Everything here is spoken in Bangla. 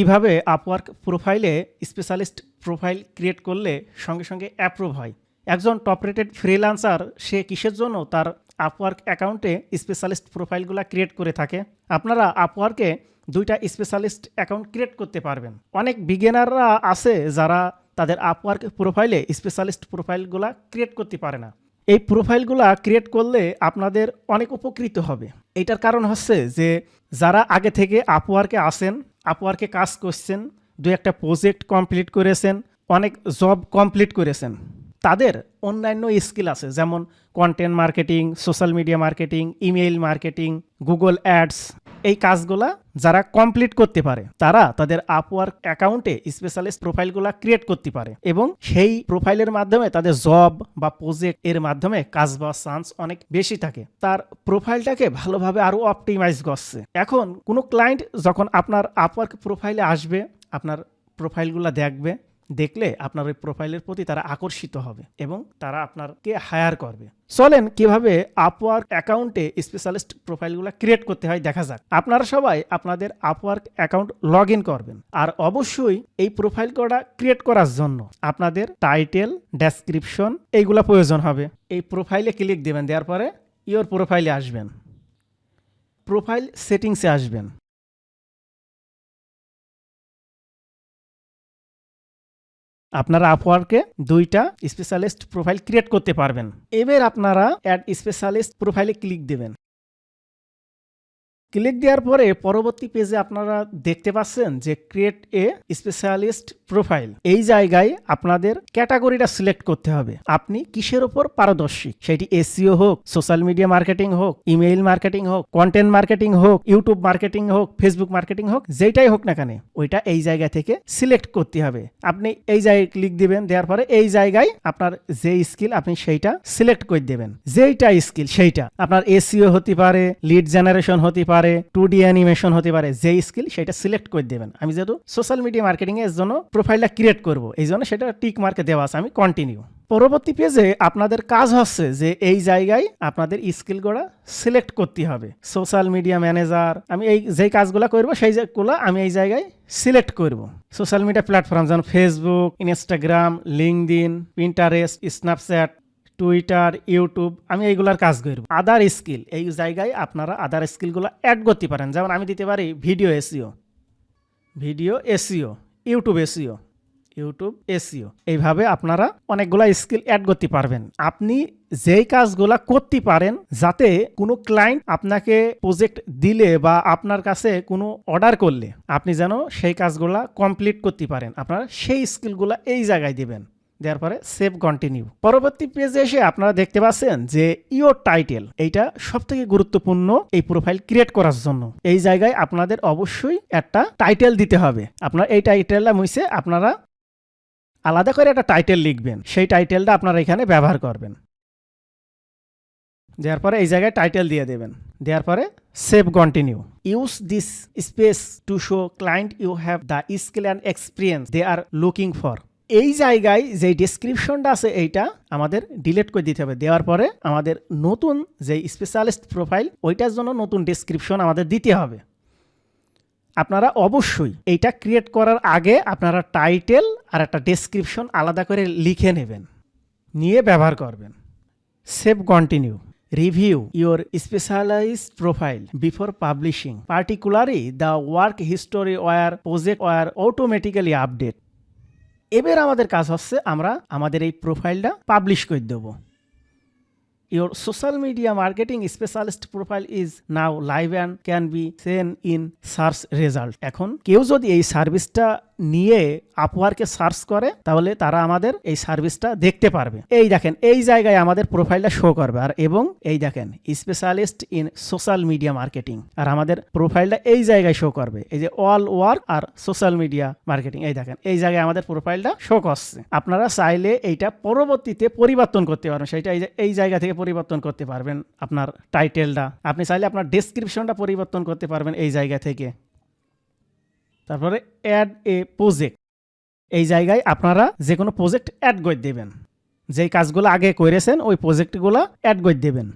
কীভাবে আপওয়ার্ক প্রোফাইলে স্পেশালিস্ট প্রোফাইল ক্রিয়েট করলে সঙ্গে সঙ্গে অ্যাপ্রুভ হয়? একজন টপ রেটেড ফ্রিল্যান্সার সে কিসের জন্য তার আপওয়ার্ক অ্যাকাউন্টে স্পেশালিস্ট প্রোফাইলগুলো ক্রিয়েট করে থাকে? আপনারা আপওয়ার্কে দুইটা স্পেশালিস্ট অ্যাকাউন্ট ক্রিয়েট করতে পারবেন। অনেক বিগিনাররা আছে যারা তাদের আপওয়ার্ক প্রোফাইলে স্পেশালিস্ট প্রোফাইলগুলো ক্রিয়েট করতে পারে না। এই প্রোফাইলগুলো ক্রিয়েট করলে আপনাদের অনেক উপকৃত হবে। এটার কারণ হচ্ছে যে, যারা আগে থেকে আপওয়ার্কে আসেন আপওয়ার্কে কাজ করছেন, দু একটা প্রজেক্ট কমপ্লিট করেছেন, অনেক জব কমপ্লিট করেছেন। তাদের অন্যান্য স্কিল আছে, যেমন content marketing social media marketing email marketing Google ads এই কাজগুলা যারা কমপ্লিট করতে পারে, তারা তাদের আপওয়ার্ক অ্যাকাউন্টে স্পেশালিস্ট প্রোফাইলগুলো ক্রিয়েট করতে পারে এবং সেই প্রোফাইলের মাধ্যমে তাদের জব বা প্রজেক্ট এর মাধ্যমে কাজ পাওয়ার চান্স অনেক বেশি থাকে। তার প্রোফাইলটাকে ভালোভাবে আরও অপটিমাইজ করছে। এখন কোনো ক্লায়েন্ট যখন আপনার আপওয়ার্ক প্রোফাইলে আসবে, আপনার প্রোফাইলগুলো দেখবে দেখলে আপনার ওই প্রোফাইলের প্রতি তারা আকর্ষিত হবে এবং তারা আপনারকে হায়ার করবে। চলেন কীভাবে আপওয়ার্ক অ্যাকাউন্টে স্পেশালিস্ট প্রোফাইলগুলো ক্রিয়েট করতে হয় দেখা যাক। আপনারা সবাই আপনাদের আপওয়ার্ক অ্যাকাউন্ট লগ করবেন। আর অবশ্যই এই প্রোফাইল করা ক্রিয়েট করার জন্য আপনাদের টাইটেল ডেসক্রিপশন এইগুলো প্রয়োজন হবে। এই প্রোফাইলে ক্লিক দেবেন, দেওয়ার পরে ইওর প্রোফাইলে আসবেন। প্রোফাইল সেটিংসে আসবেন। আপনারা আপওয়ার্কে দুইটা স্পেশালিস্ট প্রোফাইল ক্রিয়েট করতে পারবেন। এবার আপনারা অ্যাড স্পেশালিস্ট প্রোফাইলে ক্লিক দেবেন। ক্লিক দেওয়ার পরে পরবর্তী পেজে আপনারা দেখতে পাচ্ছেন যে ক্রিয়েট এ স্পেশালিস্ট প্রোফাইল এই জায়গায় আপনাদের ক্যাটাগরিটা সিলেক্ট করতে হবে। আপনি কিসের ওপর পারদর্শী? সেটি এসিও হোক সোশ্যাল মিডিয়া মার্কেটিং হোক ইমেইল মার্কেটিং হোক কন্টেন্ট মার্কেটিং হোক ইউটিউব মার্কেটিং হোক ফেসবুক মার্কেটিং হোক যেটাই হোক না কেন, ওইটা এই জায়গা থেকে সিলেক্ট করতে হবে। আপনি এই জায়গায় ক্লিক দিবেন, দেওয়ার পরে এই জায়গায় আপনার যে স্কিল আপনি সেইটা সিলেক্ট করে দেবেন। যেইটা স্কিল সেইটা। আপনার এসিও হতে পারে লিড জেনারেশন হতে পারে টু ডি অ্যানিমেশন হতে পারে যে স্কিল সেটা সিলেক্ট করে দেবেন। আমি যেহেতু সোশ্যাল মিডিয়া মার্কেটিং এর জন্য প্রোফাইলটা ক্রিয়েট করব, এই জন্য সেটা টিক মার্কে দেওয়া আছে, আমি কন্টিনিউ পরবর্তী পেজে আপনাদের কাজ হচ্ছে যে এই জায়গায় আপনাদের স্কিলগুলো সিলেক্ট করতে হবে। সোশ্যাল মিডিয়া ম্যানেজার আমি এই যেই কাজগুলো করব, সেই যেগুলো আমি এই জায়গায় সিলেক্ট করব। সোশ্যাল মিডিয়া প্ল্যাটফর্ম যেমন Facebook Instagram LinkedIn Pinterest Snapchat Twitter YouTube আমি এইগুলার কাজ করব। আদার স্কিল এই জায়গায় আপনারা আদার স্কিলগুলো অ্যাড করতে পারেন। যেমন আমি দিতে পারি video SEO video SEO YouTube SEO YouTube SEO এইভাবে আপনারা অনেকগুলা স্কিল অ্যাড করতে পারবেন। আপনি যেই কাজগুলা করতে পারেন, যাতে কোনো ক্লায়েন্ট আপনাকে প্রজেক্ট দিলে বা আপনার কাছে কোনো অর্ডার করলে, আপনি যেন সেই কাজগুলা কমপ্লিট করতে পারেন। আপনারা সেই স্কিলগুলা এই জায়গায় দিবেন। দেওয়ার পরে সেভ কন্টিনিউ পরবর্তী পেজে এসে আপনারা দেখতে পাচ্ছেন যে ইওর টাইটেল এইটা সব থেকে গুরুত্বপূর্ণ এই প্রোফাইল ক্রিয়েট করার জন্য। এই জায়গায় আপনাদের অবশ্যই একটা টাইটেল দিতে হবে। আপনার এই টাইটেলটা মুছে আপনারা আলাদা করে একটা টাইটেল লিখবেন। সেই টাইটেলটা আপনারা এখানে ব্যবহার করবেন। দেওয়ার পরে এই জায়গায় টাইটেল দিয়ে দেবেন। দেওয়ার পরে save continue use this space to show client you have the skill and experience they are looking for এই জায়গায় যে ডিসক্রিপশনটা আছে এইটা আমাদের ডিলিট করে দিতে হবে। দেওয়ার পরে আমাদের নতুন যে স্পেশালিস্ট প্রোফাইল ওইটার জন্য নতুন ডিসক্রিপশন আমাদের দিতে হবে। আপনারা অবশ্যই এইটা ক্রিয়েট করার আগে আপনারা টাইটেল আর একটা ডেসক্রিপশন আলাদা করে লিখে নেবেন। নিয়ে ব্যবহার করবেন। Save continue review your specialised profile before publishing particularly the work history or project or automatically update এবার আমাদের কাজ হচ্ছে আমরা আমাদের এই প্রোফাইলটা পাবলিশ করে দেবো। Your social media marketing specialist profile is now live and can be seen in search result এখন কেউ যদি এই সার্ভিসটা নিয়ে আপওয়ার্কে সার্চ করে, তাহলে তারা আমাদের এই সার্ভিসটা দেখতে পারবে। এই দেখেন, এই জায়গায় আমাদের প্রোফাইলটা শো করবে। আর এবং এই দেখেন specialist in social media marketing আর আমাদের প্রোফাইলটা এই জায়গায় শো করবে। এই যে অল ওয়ার্ক আর সোশ্যাল মিডিয়া মার্কেটিং এই দেখেন, এই জায়গায় আমাদের প্রোফাইলটা শো করছে। আপনারা চাইলে এইটা পরবর্তীতে পরিবর্তন করতে পারবেন। সেটা এই যে, এই জায়গা থেকে পরিবর্তন করতে পারবেন আপনার টাইটেলটা আপনি চাইলে আপনার ডেসক্রিপশনটা পরিবর্তন করতে পারবেন এই জায়গা থেকে। তারপরে অ্যাড এ প্রজেক্ট এই জায়গায় আপনারা যে কোনো প্রজেক্ট অ্যাড করে দেবেন। যেই কাজগুলো আগে করেছেন ওই প্রজেক্টগুলো অ্যাড করে দেবেন।